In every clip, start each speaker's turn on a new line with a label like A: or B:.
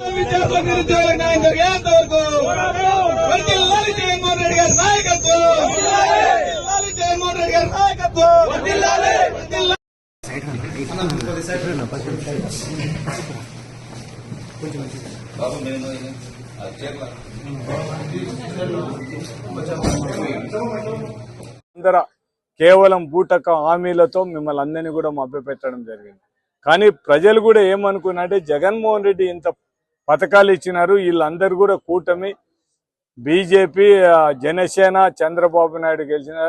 A: విద్యార్థుల న్యాయం జరిగేంత వరకు జగన్మోహన్ రెడ్డి గారి నాయకత్వం జగన్మోహన్ రెడ్డి గారి నాయకత్వం
B: అందర కేవలం బూటక హామీలతో మిమ్మల్ని అందరినీ కూడా మభ్యపెట్టడం జరిగింది. కానీ ప్రజలు కూడా ఏమనుకున్నారంటే జగన్మోహన్ రెడ్డి ఇంత పథకాలు ఇచ్చినారు. వీళ్ళందరూ కూడా కూటమి బీజేపీ జనసేన చంద్రబాబు నాయుడు గెలిచిన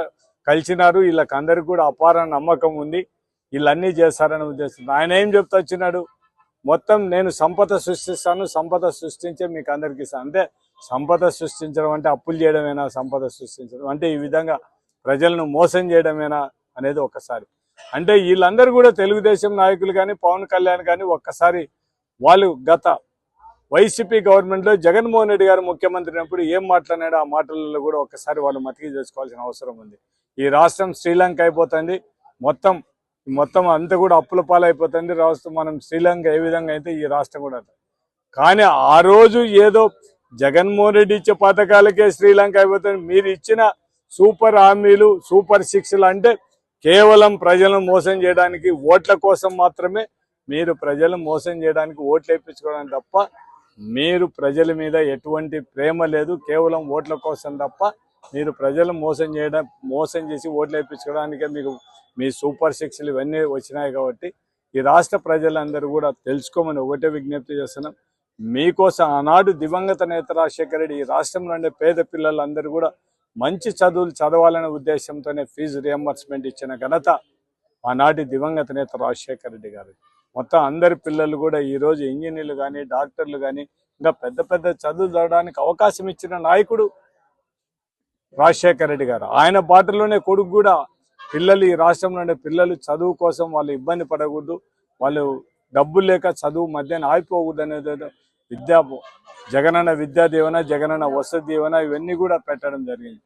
B: కలిసినారు. వీళ్ళకి అందరికి కూడా అపార నమ్మకం ఉంది. వీళ్ళన్నీ చేస్తారని ఉద్దేశం ఆయన ఏం చెప్తా వచ్చినాడు? మొత్తం నేను సంపద సృష్టిస్తాను సంపద సృష్టించే మీకు అందరికి ఇస్తాను. అంటే సంపద సృష్టించడం అంటే అప్పులు చేయడమేనా సంపద సృష్టించడం అంటే ఈ విధంగా ప్రజలను మోసం చేయడమేనా అనేది ఒక్కసారి అంటే వీళ్ళందరూ కూడా తెలుగుదేశం నాయకులు కానీ పవన్ కళ్యాణ్ కానీ ఒక్కసారి వాళ్ళు గత వైసీపీ గవర్నమెంట్లో జగన్మోహన్ రెడ్డి గారు ముఖ్యమంత్రి అయినప్పుడు ఏం మాట్లాడాడో ఆ మాటలలో కూడా ఒక్కసారి వాళ్ళు మతికి చేసుకోవాల్సిన అవసరం ఉంది. ఈ రాష్ట్రం శ్రీలంక అయిపోతుంది. మొత్తం మొత్తం అంతా కూడా అప్పుల పాలైపోతుంది. రాష్ట్రం మనం శ్రీలంక ఏ విధంగా అయితే ఈ రాష్ట్రం కూడా కానీ ఆ రోజు ఏదో జగన్మోహన్ రెడ్డి ఇచ్చే పథకాలకే శ్రీలంక అయిపోతుంది. మీరు ఇచ్చిన సూపర్ హామీలు సూపర్ సిక్స్లు అంటే కేవలం ప్రజలను మోసం చేయడానికి ఓట్ల కోసం మాత్రమే మీరు ప్రజలను మోసం చేయడానికి ఓట్లు వేయించుకోవడానికి తప్ప మీరు ప్రజల మీద ఎటువంటి ప్రేమ లేదు కేవలం ఓట్ల కోసం తప్ప మీరు ప్రజలు మోసం చేయడం మోసం చేసి ఓట్లు వేయించుకోవడానికే మీకు మీ సూపర్ సిక్స్లు ఇవన్నీ వచ్చినాయి కాబట్టి ఈ రాష్ట్ర ప్రజలందరూ కూడా తెలుసుకోమని ఒకటే విజ్ఞప్తి చేస్తున్నాం. మీకోసం ఆనాడు దివంగత నేత రాజశేఖర రెడ్డి ఈ రాష్ట్రంలో ఉండే పేద పిల్లలందరూ కూడా మంచి చదువులు చదవాలనే ఉద్దేశంతోనే ఫీజు రియంబర్స్మెంట్ ఇచ్చిన ఘనత ఆనాటి దివంగత నేత రాజశేఖర రెడ్డి గారు మొత్తం అందరి పిల్లలు కూడా ఈ రోజు ఇంజనీర్లు కానీ డాక్టర్లు కానీ ఇంకా పెద్ద పెద్ద చదువులు చదవడానికి అవకాశం ఇచ్చిన నాయకుడు రాజశేఖర రెడ్డి గారు. ఆయన బాటలోనే కొడుకు కూడా. పిల్లలు ఈ రాష్ట్రంలో ఉండే పిల్లలు చదువు కోసం వాళ్ళు ఇబ్బంది పడకూడదు. వాళ్ళు డబ్బులు లేక చదువు మధ్యాహ్నం ఆగిపోకూడదు అనేది విద్యా జగనన్న విద్యా దీవెన జగనన్న వసతి దీవెన ఇవన్నీ కూడా పెట్టడం జరిగింది.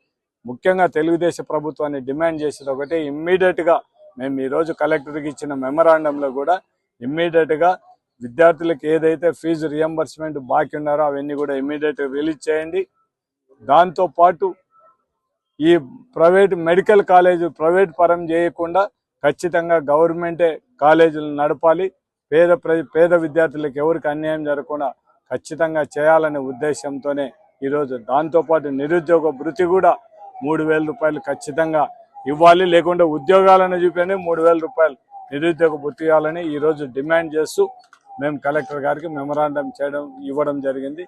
B: ముఖ్యంగా తెలుగుదేశం ప్రభుత్వాన్ని డిమాండ్ చేసేది ఒకటే. ఇమ్మీడియట్గా మేము ఈ రోజు కలెక్టర్కి ఇచ్చిన మెమరాండంలో కూడా ఇమ్మీడియట్గా విద్యార్థులకు ఏదైతే ఫీజు రియంబర్స్మెంట్ బాకీ ఉన్నారో అవన్నీ కూడా ఇమ్మీడియట్గా రిలీజ్ చేయండి. దాంతో పాటు ఈ ప్రైవేట్ మెడికల్ కాలేజ్ ప్రైవేట్ పరం చేయకుండా ఖచ్చితంగా గవర్నమెంటే కాలేజీలు నడపాలి. పేద ప్ర- పేద విద్యార్థులకు ఎవరికి అన్యాయం జరగకుండా ఖచ్చితంగా చేయాలనే ఉద్దేశంతోనే ఈరోజు దాంతోపాటు నిరుద్యోగ భృతి కూడా మూడు వేల రూపాయలు ఖచ్చితంగా ఇవ్వాలి. లేకుంటే ఉద్యోగాలను చూపించండి మూడు వేల రూపాయలు నిరుద్యోగ భృతి ఇవ్వాలని ఈరోజు డిమాండ్ చేస్తూ మేము కలెక్టర్ గారికి మెమరాండం చేయడం ఇవ్వడం జరిగింది.